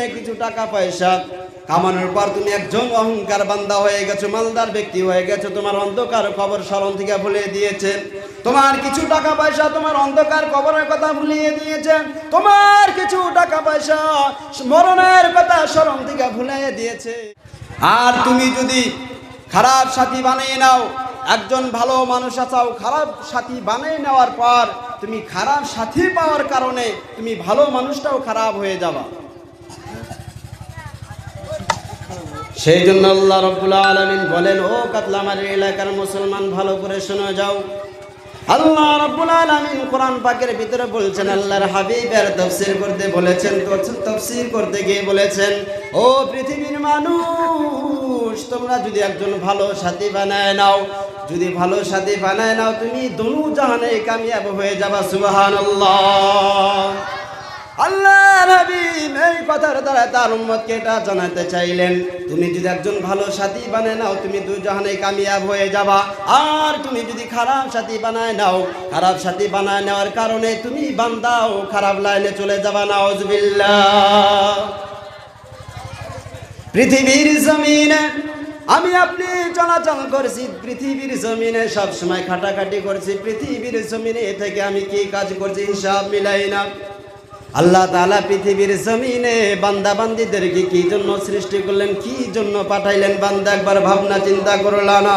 দুনিয়া কিছু টাকা পয়সা কামানোর পর তুমি একজন অহংকার বান্দা হয়ে গেছো, মালদার ব্যক্তি হয়ে গেছো। তোমার অন্ধকার খবর স্মরণ থেকে ভুলে দিয়েছে। তোমার কিছু টাকা পয়সা তোমার অন্ধকার কবরের কথা ভুলিয়ে দিয়েছে। তোমার কিছু টাকা পয়সা মরণের কথা স্মরণ থেকে ভুলে দিয়েছে। আর তুমি যদি খারাপ সাথী বানিয়ে নাও, একজন ভালো মানুষ আছাও খারাপ সাথী বানিয়ে নেওয়ার পর তুমি খারাপ সাথী পাওয়ার কারণে তুমি ভালো মানুষটাও খারাপ হয়ে যাবা। সেই জন্য আল্লাহ রব্বুল আলমিন বলেন, ও কাতলামারি এলাকার মুসলমান, ভালো করে শুনে যাও। আল্লাহ রব্বুল আলামিন কোরআন পাকের ভিতরে বলছেন, আল্লাহর হাবিবের তাফসীর করতে বলেছেন তাফসীর করতে গিয়ে বলেছেন, ও পৃথিবীর মানুষ, তোমরা যদি একজন ভালো সাথী বানায় নাও, যদি ভালো সাথী বানায় নাও, তুমি দুনু জাহানে কামিয়াব হয়ে যাবা, সুবহানাল্লাহ। আল্লাহ নবী এই কথার দ্বারা তার উম্মতকে এটা জানাতে চাইলেন। তুমি যদি একজন ভালো সাথী বানায় নাও, তুমি দু জাহানে কামিয়াব হয়ে যাবা। আর তুমি যদি খারাপ সাথী বানায় নাও, খারাপ সাথী বানায় নেওয়ার কারণে তুমি বান্দাও খারাপ লাইনে চলে যাবা, নাউজবিল্লাহ। পৃথিবীর জমিনে, আমি আপনি চলাচল করছি, পৃথিবীর জমিনে সব সময় খাটাখাটি করছি, পৃথিবীর জমিনে থেকে আমি কি কাজ করছি, হিসাব মিলাই না। আল্লাহ তাআলা পৃথিবীর জমিনে বান্দা বান্দিদেরকে কি জন্য সৃষ্টি করলেন, কি জন্য পাঠাইলেন? বান্দা একবার ভাবনা, চিন্তা করলা না।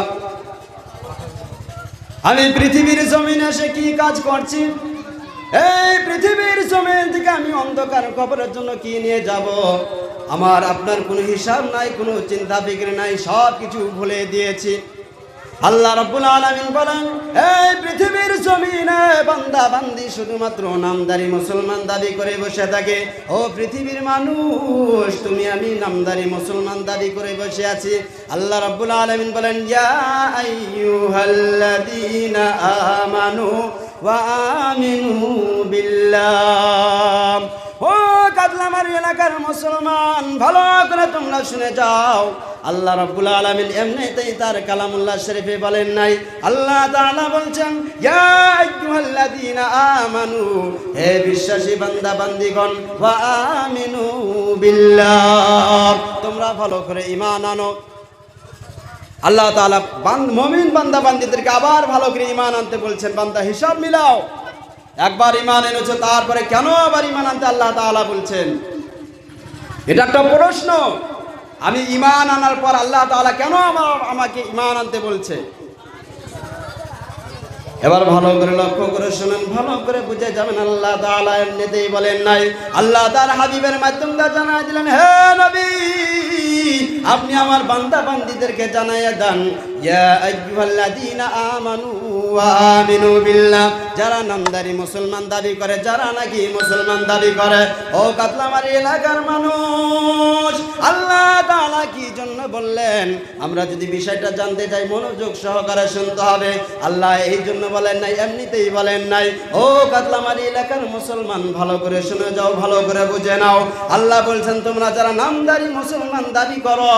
আমি পৃথিবীর জমিনে এসে কি কাজ করছি? এই পৃথিবীর জমিন থেকে আমি অন্ধকার কবরের জন্য কি নিয়ে যাব? আমার আপনার কোনো হিসাব নাই, কোনো চিন্তা ফিক্র নাই সব কিছু ভুলে দিয়েছি। আল্লাহ রব্বুল আলামিন বলেন, এই পৃথিবীর জমিনে বান্দা বান্দি শুধুমাত্র নামদারি মুসলমান দাবি করে বসে থাকে। ও পৃথিবীর মানুষ, তুমি আমি নামদারি মুসলমান দাবি করে বসে আছি। আল্লাহ রব্বুল আলামিন বলেন, ইয়া আমানু ওয়া আমিনু বিল্লাহ। কাদলামার এলাকার মুসলমান। ভালো করে তোমরা শুনে যাও। আল্লাহ রাব্বুল আলামিন এমনিতেই তার কালামুল্লাহ শরীফে বলেন নাই। আল্লাহ তাআলা বলছেন আমানু, হে বিশ্বাসী বান্দা, বান্দিগণ আমিনু বিল্লাহ। তোমরা ভালো করে ঈমান আনো। আল্লাহ তাআলা মুমিন বান্দা বান্দিদেরকে আবার ভালো করে ঈমান আনতে বলছেন। বান্দা, হিসাব মিলাও। একবার ইমান এনেছো, তারপরে কেন আবার ইমান আনতে আল্লাহ তাআলা বলছেন? এটা একটা প্রশ্ন। আমি ইমান আনার পর আল্লাহ তাআলা কেন আমার, আমাকে ইমান আনতে বলছে? এবার ভালো করে লক্ষ্য করে শুনেন, ভালো করে বুঝে যাবেন, আল্লাহ তাআলা এমনিতেই বলেন নাই। আল্লাহ তার হাবিবের মাধ্যমে জানাই দিলেন, হে নবী, আপনি আমার বান্দা বান্দিদেরকে জানাইয়া দেন। যারা নামদারি মুসলমান দাবি করে, যারা নাকি মুসলমান দাবি করে, ও কাতলামারি এলাকার মানুষ, আল্লাহ তাআলা কি জন্য বললেন? আমরা যদি বিষয়টা জানতে চাই, মনোযোগ সহকারে শুনতে হবে। আল্লাহ এই জন্য বলেন নাই, এমনিতেই বলেন নাই। ও কাতলামারি এলাকার মুসলমান, ভালো করে শুনে যাও, ভালো করে বুঝে নাও। আল্লাহ বলছেন, তোমরা যারা নামদারি মুসলমান দাবি করো,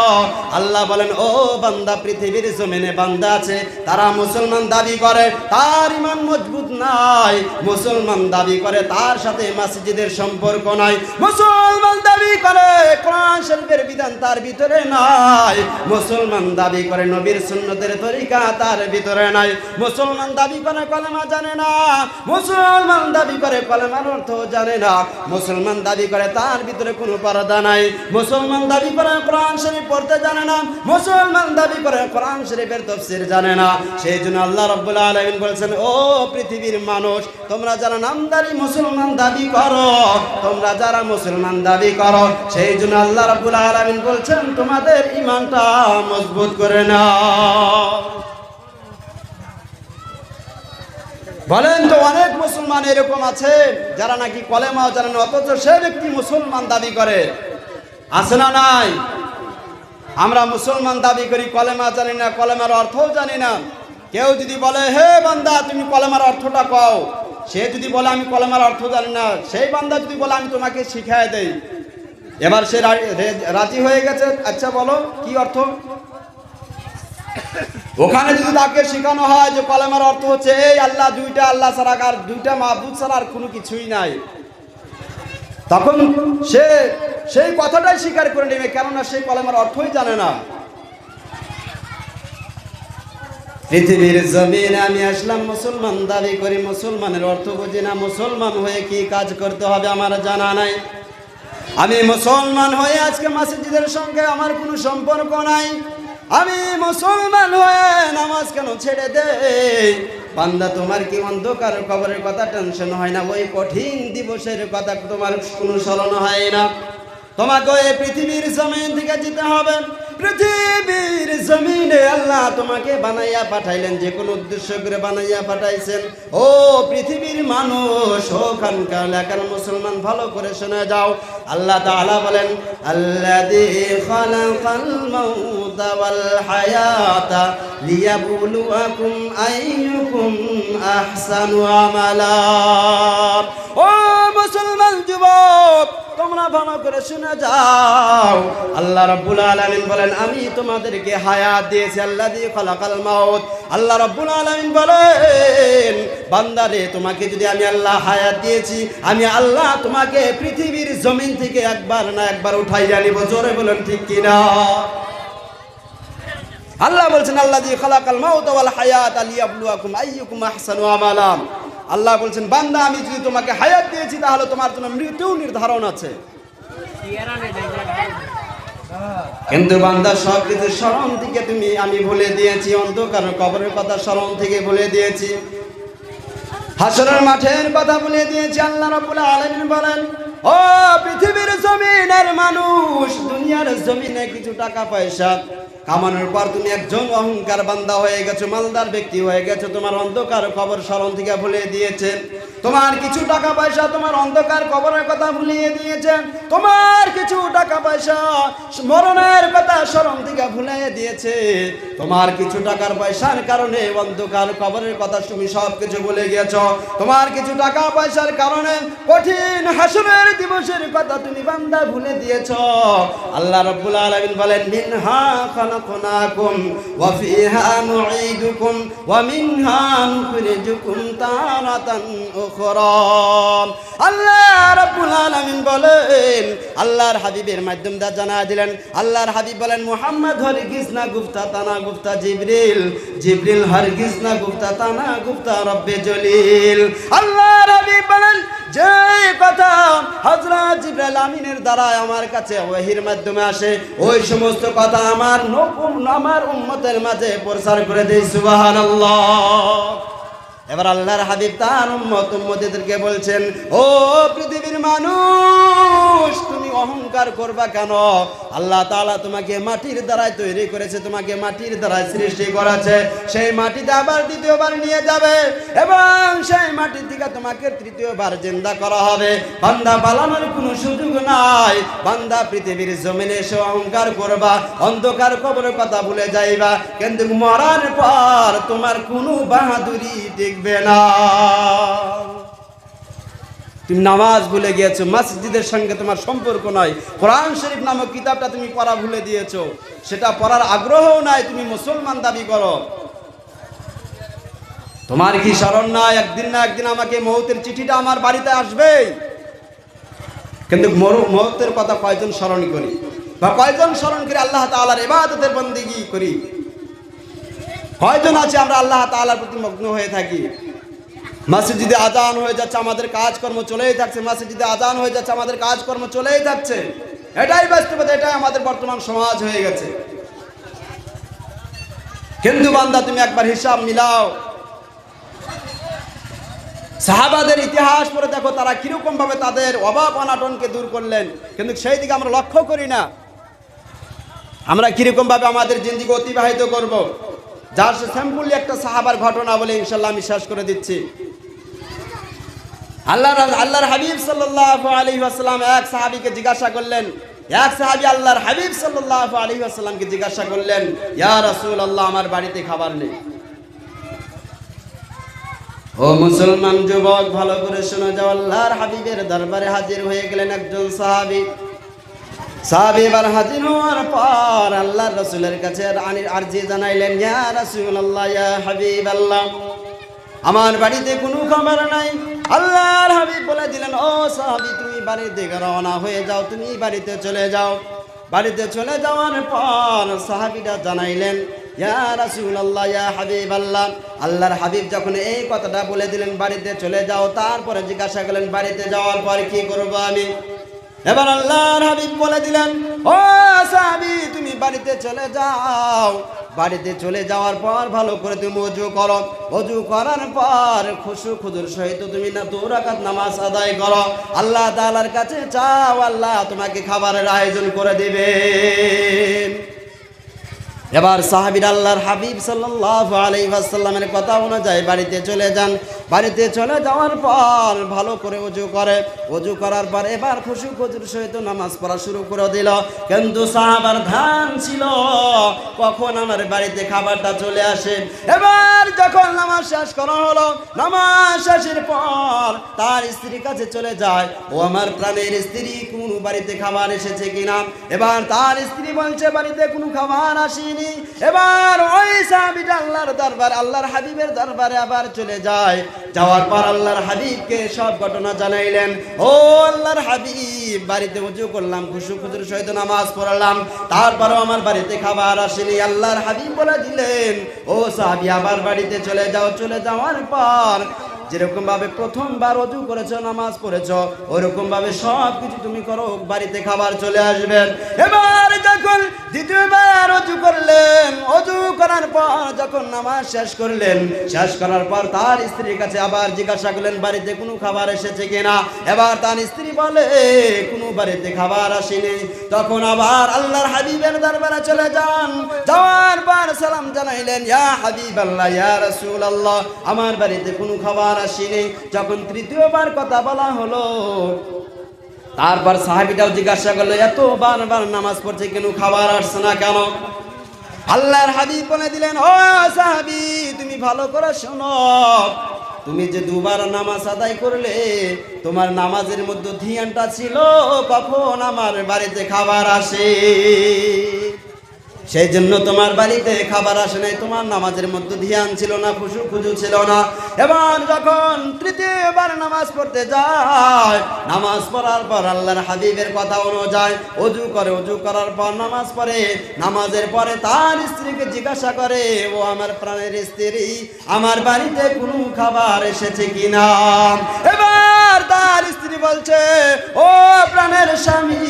আল্লাহ বলেন, ও বান্দা, পৃথিবীর জমিনে বান্দা আছে, তারা মুসলমান দাবি করে, তার ইমান মজবুত নাই। মুসলমান দাবি করে, তার সাথে মসজিদের সম্পর্ক নাই। মুসলমান দাবি করে, কোরআন শরীফের বিধান তার ভিতরে নাই। মুসলমান দাবি করে, নবীর সুন্নতের তরিকা তার ভিতরে নাই। মুসলমান দাবি করে, কলেমা জানে না। মুসলমান দাবি করে, কলেমার অর্থ জানে না। মুসলমান দাবি করে, তার ভিতরে কোনো পর্দা নাই। মুসলমান দাবি করে, কোরআন শরীফ পড়তে জানে না। মুসলমান দাবি করে, কোরআন শরীফের তফসির জানে না। সেই জন্য আল্লাহ রব্বুল আলামিন বলছেন, ও পৃথিবীর মানুষ, তোমরা যারা নামদারি মুসলমান দাবি করো, তোমরা যারা মুসলমান দাবি করো, সেই জন্য আল্লাহ রব্বুল আলামিন বলছেন, তোমাদের ইমানটা মজবুত করে নাও। বলেন তো, অনেক মুসলমান এরকম আছে, যারা নাকি কলেমাও জানেন, অথচ সে ব্যক্তি মুসলমান দাবি করে। আছে না নাই? আমরা মুসলমান দাবি করি, কলেমা জানি না, কলেমার অর্থও জানি না। কেউ যদি বলে, হে বান্দা, তুমি কলেমার অর্থটা কও সে যদি বলে, আমি কলেমার অর্থ জানি না। সেই বান্দা যদি বলে, আমি তোমাকে শিখায় দেই। এবার সে রাজি হয়ে গেছে। আচ্ছা বলো, কি অর্থ? ওখানে যদি তাকে শেখানো হয় যে কলেমার অর্থ হচ্ছে, এই আল্লাহ দুইটা, আল্লাহ ছাড়া আর দুইটা মাহবুদ ছাড়া আর কোনো কিছুই নাই। তখন সে সেই কথাটাই স্বীকার করে নেবে, কেননা সেই কলেমার অর্থই জানে না। পৃথিবীর জমিনে আমি আসলাম, মুসলমান দাবি করি, মুসলমানের অর্থ বুঝি না, মুসলমান হয়ে কি কাজ করতে হবে আমার জানা নাই। আমি মুসলমান হয়ে আজকে মসজিদের সঙ্গে আমার কোনো সম্পর্ক নাই। আমি মুসলমান হয়ে নামাজ কেন ছেড়ে দে বান্দা, তোমার কি অন্ধকার কবরের কথা টেনশন হয় না? ওই কঠিন দিবসের কথা তোমার কোনো স্মরণ হয় না। তোমাকে এই পৃথিবীর জমিন থেকে যেতে হবে। পৃথিবীর জমিনে আল্লাহ তোমাকে বানাইয়া পাঠাইলেন, যে কোনো উদ্দেশ্য করে বানাইয়া পাঠাইছেন। ও পৃথিবীর মানুষ ওখানকার এলাকার মুসলমান, ভালো করে শুনে যাও। আল্লাহ তাআলা বলেন আহসানু আমালা। ও মুসলমান যুবক, তোমরা ভালো করে শুনে যাও। আল্লাহ বলেন, আমি তোমাদেরকে হায়াত দিয়েছি আল্লাহ দিয়ে মাউত। আল্লাহ বলেন, বান্দারে, তোমাকে যদি আমি আল্লাহ হায়াত দিয়েছি, আমি আল্লাহ তোমাকে পৃথিবীর জমিন থেকে একবার না একবার উঠাইয়া নিব জোরে বলেন, ঠিক কিনা? আল্লাহ বলছেন আল্লাহ দিয়ে খালাকাল মাউত ওয়াল হায়াত আলিয়াবলুয়াকুম আইয়ুকুম আহসানু আমালা আল্লাহ বলছেন, বান্দা, আমি যদি তোমাকে হায়াত দিয়েছি, তাহলে তোমার জন্য মৃত্যু নির্ধারণ আছে। কিন্তু বান্দা, সব কিছু স্মরণ থেকে তুমি, আমি ভুলে দিয়েছি, অন্ধকার কবরের কথা স্মরণ থেকে ভুলে দিয়েছি। হাসরের মাঠের কথা বলে দিয়েছি, আল্লাহ রাব্বুল আলামিন বলেন, ও পৃথিবীর জমিনের মানুষ, দুনিয়ার জমিনে কিছু টাকা পয়সা কামানোর পর তুমি একজন অহংকার বান্দা হয়ে গেছো, মালদার ব্যক্তি হয়ে গেছো, তোমার অন্ধকার খবর স্মরণ থেকে ভুলে দিয়েছে তোমার কিছু টাকা পয়সা তোমার অন্ধকার কবরের কথা ভুলিয়ে দিয়েছে তোমার কিছু টাকা পয়সা মরণের কথা স্মরণ থেকে ভুলে দিয়েছে তোমার কিছু টাকার পয়সার কারণে অন্ধকার কবরের কথা তুমি সব কিছু ভুলে গিয়েছো তোমার কিছু টাকা পয়সার কারণে কঠিন হাসরের দিবসের কথা তুমি বান্দা ভুলে দিয়েছ। আল্লাহ রাব্বুল আলামিন বলেন, মিনহা খালাকনাকুম ওয়া ফিহা নুঈদুকুম ওয়া মিনহা নুখরিজুকুম তারাতান আল্লাহ রাব্বুল আলামিন বলেন, আল্লাহর হাবিবের মাধ্যম দা জানা দিলেন, আল্লাহর হাবিব বলেন, মুহাম্মদ হরগিজ না গুফতা তানা গুফতা জিবরিল জিবরিল হরগিজ না গুফতা তানা গুফতা রব্বে জলিল। আল্লাহর হাবিব বলেন যে কথা হজরত জিব্রাইল আমিনের দ্বারা আমার কাছে ওহির মাধ্যমে আসে, ওই সমস্ত কথা আমার নকুম আমার উম্মতের মাঝে প্রচার করে দেই, সুবহানাল্লাহ। এবার আল্লাহর হাবিব তার উম্মত, উম্মতিদেরকে বলছেন, ও পৃথিবীর মানুষ, তুমি অহংকার করবা কেন? আল্লাহ তাআলা তোমাকে মাটির দ্বারাই তৈরি করেছে, তোমাকে মাটির দ্বারাই সৃষ্টি করেছে। সেই মাটিতে আবার দ্বিতীয়বার নিয়ে যাবে এবং সেই মাটি থেকে তোমাকে তৃতীয়বার জিন্দা করা হবে। বান্দা পালানোর কোনো সুযোগ নাই। বান্দা পৃথিবীর জমিনে এসে অহংকার করবা, অন্ধকার কবরের কথা ভুলে যাইবা। কিন্তু মরার পর তোমার কোনো বাহাদুরি টিকবে না। তুমি নামাজ ভুলে গিয়েছো, মসজিদের সঙ্গে তোমার সম্পর্ক নয়। কোরআন শরীফ নামক কিতাবটা তুমি পড়া ভুলে দিয়েছ। সেটা পড়ার আগ্রহও নাই, তুমি মুসলমান দাবি করো। তোমার কি স্মরণ নাই? একদিন না একদিন আমাকে মৌতের চিঠিটা আমার বাড়িতে আসবেই কিন্তু মৌতের কথা কয়জন স্মরণ করি? বা কয়জন স্মরণ করে? আল্লাহ তাআলার ইবাদতের বন্দিগি করি। কয়জন আছে আমরা আল্লাহ তাআলার প্রতি মগ্ন হয়ে থাকি? মসজিদে আজান হয়ে যাচ্ছে, আমাদের কাজকর্ম চলেই থাকছে। মসজিদে আজান হয়ে যাচ্ছে, আমাদের কাজকর্ম চলেই থাকছে। এটাই বাস্তবতা এটাই আমাদের বর্তমান সমাজ হয়ে গেছে। কিন্তু বান্দা, তুমি একবার হিসাব মিলাও। সাহাবাদের ইতিহাস পড়ে দেখো, তারা কীরকম ভাবে তাদের অভাব অনাটনকে দূর করলেন। কিন্তু সেই দিকে আমরা লক্ষ্য করি না। আমরা কীরকম ভাবে আমাদের জিন্দিকে অতিবাহিত করব? যার স্যাম্পল একটা সাহাবার ঘটনা বলে ইনশাল্লাহ আমি শেষ করে দিচ্ছি। আল্লাহ আল্লাহর হাবিব আলাইহি ওয়াসাল্লাম এক সাহাবীকে জিজ্ঞাসা করলেন, এক সাহাবী আল্লাহর হাবিব সাল্লাল্লাহু আলাইহি ওয়াসাল্লামকে জিজ্ঞাসা করলেন, ইয়া রাসূলুল্লাহ, আমার বাড়িতে খাবার নেই। ও মুসলমান যুবক, ভালো করে শোনা যাও, আল্লাহর হাবিবের দরবারে হাজির হয়ে গেলেন একজন সাহাবী। সাহাবী এবার হাজির হওয়ার পর আল্লাহর রসুলের কাছে আনির আরজি জানাইলেন, ইয়া রাসূলুল্লাহ, ইয়া হাবিবাল্লাহ, আমার বাড়িতে কোনো খবর নাই। আল্লাহর হাবিব বলে দিলেন, ও সাহাবি, তুমি দিকে রওনা হয়ে যাও, তুমি বাড়িতে চলে যাও। বাড়িতে চলে যাওয়ার পর সাহাবিরা জানাইলেন, ইয়া রাসূলুল্লাহ, ইয়া হাবিব আল্লাহ আল্লাহর হাবিব যখন এই কথাটা বলে দিলেন, বাড়িতে চলে যাও, তারপরে জিজ্ঞাসা করলেন, বাড়িতে যাওয়ার পর কি করব আমি? এবার আল্লাহর হাবিব বলে দিলেন, ও সাহাবি, তুমি বাড়িতে চলে যাও। বাড়িতে চলে যাওয়ার পর ভালো করে তুমি অজু করো। অজু করার পর খুশু খুদুর সহিত তুমি না দু রাকাত নামাজ আদায় করো। আল্লাহ তাআলার কাছে চাও, আল্লাহ তোমাকে খাবারের আয়োজন করে দিবেন এবার সাহাবির আল্লাহর হাবিব সাল্লাল্লাহু আলাইহি ওয়াসাল্লামের কথা অনুযায়ী বাড়িতে চলে যান। বাড়িতে চলে যাওয়ার পর ভালো করে অজু করে। অজু করার পর এবার খুশি খুজুর সহিত নামাজ পড়া শুরু করে দিল। কিন্তু সাহাবার ধান ছিল, কখন আমার বাড়িতে খাবারটা চলে আসে। এবার যখন নামাজ শেষ করা হলো, নামাজ শেষের পর তার স্ত্রীর কাছে চলে যায়। ও আমার প্রাণের স্ত্রী, কোন বাড়িতে খাবার এসেছে কিনা? এবার তার স্ত্রী বলছে, বাড়িতে কোনো খাবার আসেনি। এবার ওই সাহাবিটা আল্লাহর দরবার, আল্লাহর হাবিবের দরবারে আবার চলে যায়। যাওয়ার পর আল্লাহর হাবিবকে সব ঘটনা জানাইলেন। ও আল্লাহর হাবিব, বাড়িতে উঁচু করলাম খুশু খুজুর সহিত নামাজ পড়ালাম। তারপরও আমার বাড়িতে খাবার আসেনি। আল্লাহর হাবিব বলে দিলেন, ও সাহাবি, আবার বাড়িতে চলে যাও। চলে যাওয়ার পর যেরকম ভাবে প্রথমবার অজু করেছ, নামাজ পড়েছো ওরকম ভাবে সব কিছু তুমি করো, বাড়িতে খাবার চলে আসবেন এবার যখন দ্বিতীয়বার অজু করলেন অজু করার পর যখন নামাজ শেষ করলেন, শেষ করার পর তার স্ত্রীর কাছে আবার জিজ্ঞাসা করলেন, বাড়িতে কোনো খাবার এসেছে কিনা? এবার তার স্ত্রী বলে, কোনো বাড়িতে খাবার আসেনি। তখন আবার আল্লাহর হাবিবের দরবারে চলে যান। যাওয়ার পর সালাম জানাইলেন, ইয়া হাবিব আল্লাহ ইয়া রাসূল আল্লাহ আমার বাড়িতে কোনো খাবার আসেনি যখন তৃতীয়বার কথা বলা হলো, তারপর সাহাবিটাও জিজ্ঞাসা করল, এত বারবার নামাজ পড়ছে কেন? খাবার আসছে না কেন? আল্লাহর হাবিব বলে দিলেন, ও সাহাবি, তুমি ভালো করে শোনো। তুমি যে দুবার নামাজ আদায় করলে, তোমার নামাজের মধ্যে ধিয়ানটা ছিল কখন আমার বাড়িতে খাবার আসে। সেই জন্য তোমার বাড়িতে খাবার আসে নাই, তোমার নামাজের মধ্যে ধ্যান ছিল না, খুশু খুজু ছিল না। এবার যখন তৃতীয়বার নামাজ পড়তে যায়, নামাজ পড়ার পর আল্লাহর হাবিবের কথা অনুযায়ী অজু করে, অজু করার পর নামাজ পড়ে, নামাজের পরে তার স্ত্রীকে জিজ্ঞাসা করে, ও আমার প্রাণের স্ত্রী, আমার বাড়িতে কোনো খাবার এসেছে কিনা? এবার তার স্ত্রী বলছে, ও প্রাণের স্বামী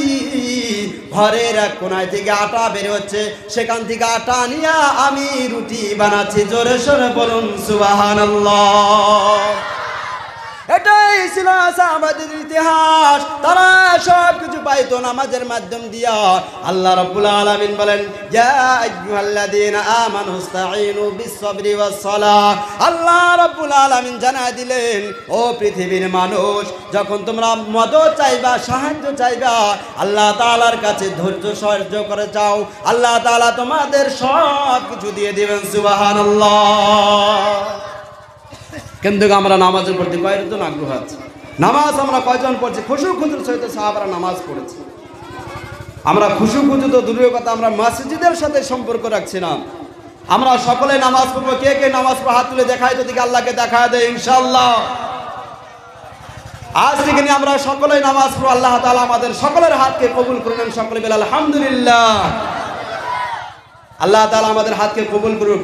ঘরের এক কোনায় থেকে আটা বের হচ্ছে, সেখান থেকে আটা নিয়ে আমি রুটি বানাচ্ছি। জোরে সোরে বলুন সুবাহান এটাই ছিল সাহাবাদের ইতিহাস। তারা সব কিছু পাইতো নামাজের মাধ্যম দিয়া। আল্লাহ রাব্বুল আলামিন বলেন, ইয়া আইয়ুহাল্লাযীনা আমানু ইসতাঈনু বিস-সাবরি আল্লাহ রাব্বুল আলামিন জানায় দিলেন, ও পৃথিবীর মানুষ, যখন তোমরা মদত চাইবা, সাহায্য চাইবা, আল্লাহ তাআলার কাছে ধৈর্য সহ্য করে চাও আল্লাহ তাআলা তোমাদের সব কিছু দিয়ে দিবেন, সুবহানাল্লাহ। কিন্তু আমরা নামাজের প্রতি কয়েকজন আগ্রহ আছে। নামাজ আমরা কয়জন পড়ছি? খুশু খুজুর সহিত সাহাবারা নামাজ পড়েছি। আমরা খুশু খুজু তো দূরের কথা, আমরা মসজিদের সাথে সম্পর্ক রাখছি না। আমরা সকলে নামাজ পড়ব। কে কে নামাজ পড়ে হাত তুলে দেখায়, যদি আল্লাহকে দেখায় দেয় ইনশাল্লাহ আজ থেকে নিয়ে আমরা সকলে নামাজ পড়ব। আল্লাহ তাআলা আমাদের সকলের হাতকে কবুল করে নেন সকলে বেলা, আলহামদুলিল্লাহ। আল্লাহ তাআলা আমাদের হাতকে কবুল করুক।